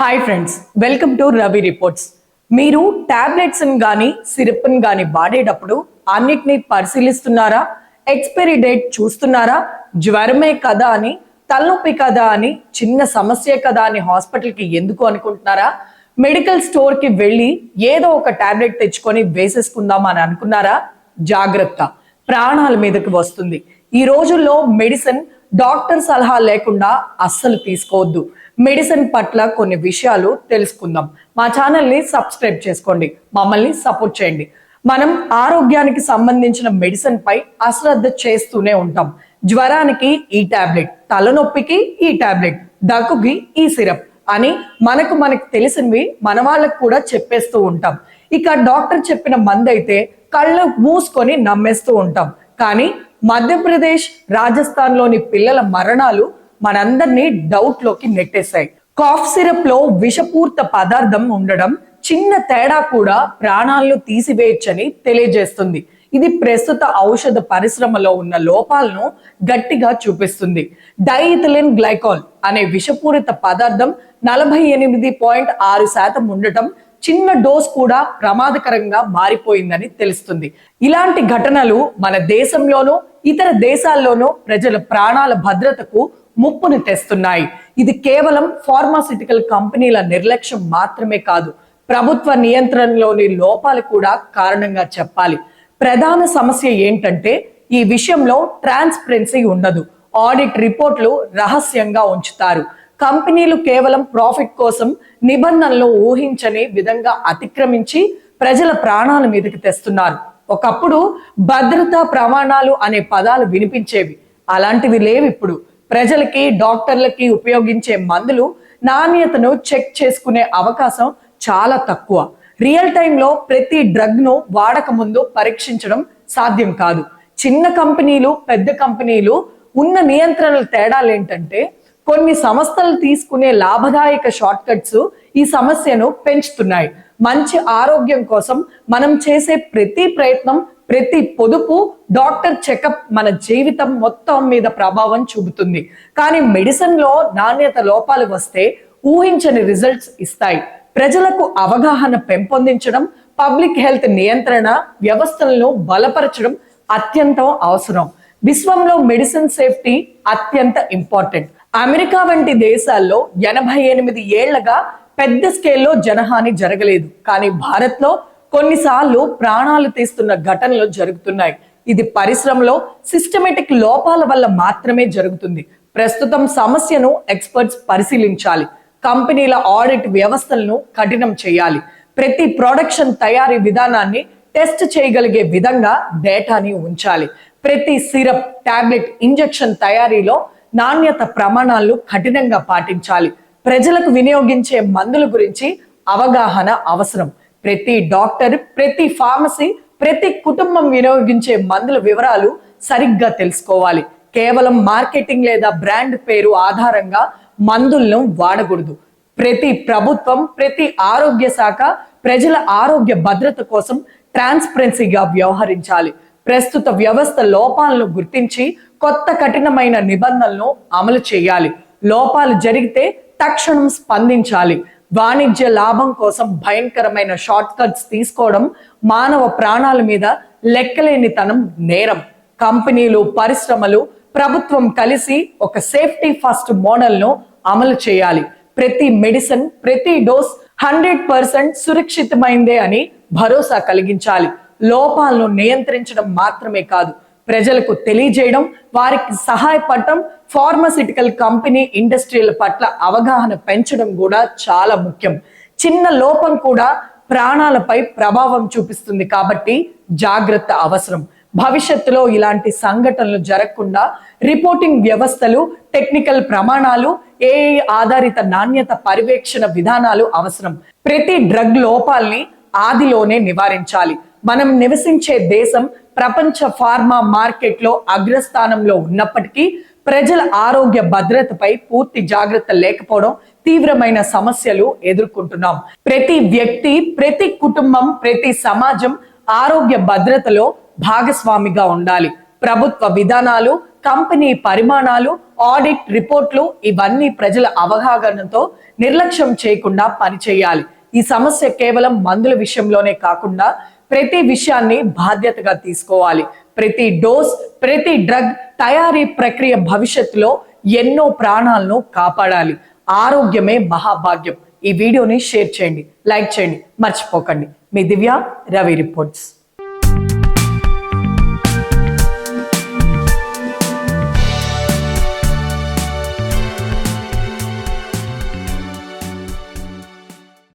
Hi friends welcome to Ravi reports మీరు tablets కానీ syrup కానీ వాడేటప్పుడు అన్నిటినీ పరిశీలిస్తున్నారా? ఎక్స్పైరీ డేట్ చూస్తున్నారా? జ్వరమే కదా అని తలనొప్పి కదా అని చిన్న సమస్య కదా అని హాస్పిటల్కి ఎందుకు అనుకుంటున్నారా? మెడికల్ స్టోర్కి వెళ్ళి ఏదో ఒక టాబ్లెట్ తెచ్చుకొని వేసేసుకుందాం అని అనుకున్నారా? జాగ్రత్త ప్రాణాల మీదకి వస్తుంది. ఈ రోజుల్లో మెడిసిన్ డాక్టర్ సలహా లేకుండా అస్సలు తీసుకోవద్దు. మెడిసిన్ పట్ల కొన్ని విషయాలు తెలుసుకుందాం. మా ఛానల్ని సబ్స్క్రైబ్ చేసుకోండి. మమ్మల్ని సపోర్ట్ చేయండి. మనం ఆరోగ్యానికి సంబంధించిన మెడిసిన్ పై అశ్రద్ధ చేస్తూనే ఉంటాం. జ్వరానికి ఈ టాబ్లెట్ తలనొప్పికి ఈ టాబ్లెట్ దగ్గుకి ఈ సిరప్ అని మనకు మనకు తెలిసినవి మన వాళ్ళకు కూడా చెప్పేస్తూ ఉంటాం. ఇక డాక్టర్ చెప్పిన మందైతే అయితే కళ్ళు మూసుకొని నమ్మేస్తూ ఉంటాం. కానీ మధ్యప్రదేశ్ రాజస్థాన్లోని పిల్లల మరణాలు మనందరినీ డౌట్లోకి నెట్టేశాయి. కాఫ్ సిరప్లో విషపూర్త పదార్థం ఉండడం చిన్న తేడా కూడా ప్రాణాలను తీసివేయచ్చని తెలియజేస్తుంది. ఇది ప్రస్తుత ఔషధ పరిశ్రమలో ఉన్న లోపాలను గట్టిగా చూపిస్తుంది. డైఇథిలిన్ గ్లైకాల్ అనే విషపూరిత పదార్థం నలభై ఎనిమిది పాయింట్ ఆరు శాతం ఉండటం చిన్న డోస్ కూడా ప్రమాదకరంగా మారిపోయిందని తెలుస్తుంది. ఇలాంటి ఘటనలు మన దేశంలోనూ ఇతర దేశాల్లోనూ ప్రజల ప్రాణాల భద్రతకు ముప్పును తెస్తున్నాయి. ఇది కేవలం ఫార్మాసిటికల్ కంపెనీల నిర్లక్ష్యం మాత్రమే కాదు ప్రభుత్వ నియంత్రణలోని లోపాలు కూడా కారణంగా చెప్పాలి. ప్రధాన సమస్య ఏంటంటే ఈ విషయంలో ట్రాన్స్పరెన్సీ ఉండదు. ఆడిట్ రిపోర్ట్లు రహస్యంగా ఉంచుతారు. కంపెనీలు కేవలం ప్రాఫిట్ కోసం నిబంధనలు ఊహించని విధంగా అతిక్రమించి ప్రజల ప్రాణాల మీదకి తెస్తున్నారు. ఒకప్పుడు భద్రతా ప్రమాణాలు అనే పదాలు వినిపించేవి. అలాంటివి లేవు ఇప్పుడు ప్రజలకి డాక్టర్లకి ఉపయోగించే మందులు నాణ్యతను చెక్ చేసుకునే అవకాశం చాలా తక్కువ. రియల్ టైంలో ప్రతి డ్రగ్ను వాడక ముందు పరీక్షించడం సాధ్యం కాదు. చిన్న కంపెనీలు పెద్ద కంపెనీలు ఉన్న నియంత్రణల తేడాలు ఏంటంటే కొన్ని సంస్థలు తీసుకునే లాభదాయక షార్ట్ కట్స్ ఈ సమస్యను పెంచుతున్నాయి. మంచి ఆరోగ్యం కోసం మనం చేసే ప్రతి ప్రయత్నం ప్రతి పొదుపు డాక్టర్ చెకప్ మన జీవితం మొత్తం మీద ప్రభావం చూపుతుంది. కానీ మెడిసిన్లో నాణ్యత లోపాలు వస్తే ఊహించని రిజల్ట్స్ ఇస్తాయి. ప్రజలకు అవగాహన పెంపొందించడం పబ్లిక్ హెల్త్ నియంత్రణ వ్యవస్థలను బలపరచడం అత్యంత అవసరం. విశ్వంలో మెడిసిన్ సేఫ్టీ అత్యంత ఇంపార్టెంట్. అమెరికా వంటి దేశాల్లో ఎనభై ఎనిమిది ఏళ్ళగా పెద్ద స్కేల్లో జనహాని జరగలేదు. కానీ భారత్లో కొన్నిసార్లు ప్రాణాలు తీస్తున్న ఘటనలు జరుగుతున్నాయి. ఇది పరిశ్రమలో సిస్టమేటిక్ లోపాల వల్ల మాత్రమే జరుగుతుంది. ప్రస్తుతం సమస్యను ఎక్స్పర్ట్స్ పరిశీలించాలి. కంపెనీల ఆడిట్ వ్యవస్థలను కఠినం చేయాలి. ప్రతి ప్రొడక్షన్ తయారీ విధానాన్ని టెస్ట్ చేయగలిగే విధంగా డేటాని ఉంచాలి. ప్రతి సిరప్ టాబ్లెట్ ఇంజెక్షన్ తయారీలో నాణ్యత ప్రమాణాలు కఠినంగా పాటించాలి. ప్రజలకు వినియోగించే మందుల గురించి అవగాహన అవసరం. ప్రతి డాక్టర్ ప్రతి ఫార్మసీ ప్రతి కుటుంబం వినియోగించే మందుల వివరాలు సరిగ్గా తెలుసుకోవాలి. కేవలం మార్కెటింగ్ లేదా బ్రాండ్ పేరు ఆధారంగా మందులను వాడకూడదు. ప్రతి ప్రభుత్వం ప్రతి ఆరోగ్య శాఖ ప్రజల ఆరోగ్య భద్రత కోసం ట్రాన్స్పరెన్సీగా వ్యవహరించాలి. ప్రస్తుత వ్యవస్థ లోపాలను గుర్తించి కొత్త కఠినమైన నిబంధనలను అమలు చేయాలి. లోపాలు జరిగితే తక్షణం స్పందించాలి. వాణిజ్య లాభం కోసం భయంకరమైన షార్ట్ కట్స్ తీసుకోవడం మానవ ప్రాణాల మీద లెక్కలేనితనం నేరం. కంపెనీలు పరిశ్రమలు ప్రభుత్వం కలిసి ఒక సేఫ్టీ ఫస్ట్ మోడల్ను అమలు చేయాలి. ప్రతి మెడిసిన్ ప్రతి డోస్ హండ్రెడ్ పర్సెంట్ సురక్షితమైందే అని భరోసా కలిగించాలి. లోపాలను నియంత్రించడం మాత్రమే కాదు ప్రజలకు తెలియజేయడం వారికి సహాయపడటం ఫార్మసిటికల్ కంపెనీ ఇండస్ట్రీల పట్ల అవగాహన పెంచడం కూడా చాలా ముఖ్యం. చిన్న లోపం కూడా ప్రాణాలపై ప్రభావం చూపిస్తుంది కాబట్టి జాగ్రత్త అవసరం. భవిష్యత్తులో ఇలాంటి సంఘటనలు జరగకుండా రిపోర్టింగ్ వ్యవస్థలు టెక్నికల్ ప్రమాణాలు ఏఐ ఆధారిత నాణ్యత పర్యవేక్షణ విధానాలు అవసరం. ప్రతి డ్రగ్ లోపాల్ని ఆదిలోనే నివారించాలి. మనం నివసించే దేశం ప్రపంచ ఫార్మా మార్కెట్లో అగ్రస్థానంలో ఉన్నప్పటికీ ప్రజల ఆరోగ్య భద్రతపై పూర్తి జాగ్రత్త లేకపోవడం తీవ్రమైన సమస్యలు ఎదుర్కొంటున్నాం. ప్రతి వ్యక్తి ప్రతి కుటుంబం ప్రతి సమాజం ఆరోగ్య భద్రతలో భాగస్వామిగా ఉండాలి. ప్రభుత్వ విధానాలు కంపెనీ పరిమాణాలు ఆడిట్ రిపోర్ట్లు ఇవన్నీ ప్రజల అవగాహనతో నిర్లక్ష్యం చేయకుండా పనిచేయాలి. ఈ సమస్య కేవలం మందుల విషయంలోనే కాకుండా ప్రతి విషయాన్ని బాధ్యతగా తీసుకోవాలి. ప్రతి డోస్ ప్రతి డ్రగ్ తయారీ ప్రక్రియ భవిష్యత్తులో ఎన్నో ప్రాణాలను కాపాడాలి. ఆరోగ్యమే మహాభాగ్యం. ఈ వీడియోని షేర్ చేయండి లైక్ చేయండి మర్చిపోకండి. మీ దివ్య రవి రిపోర్ట్స్.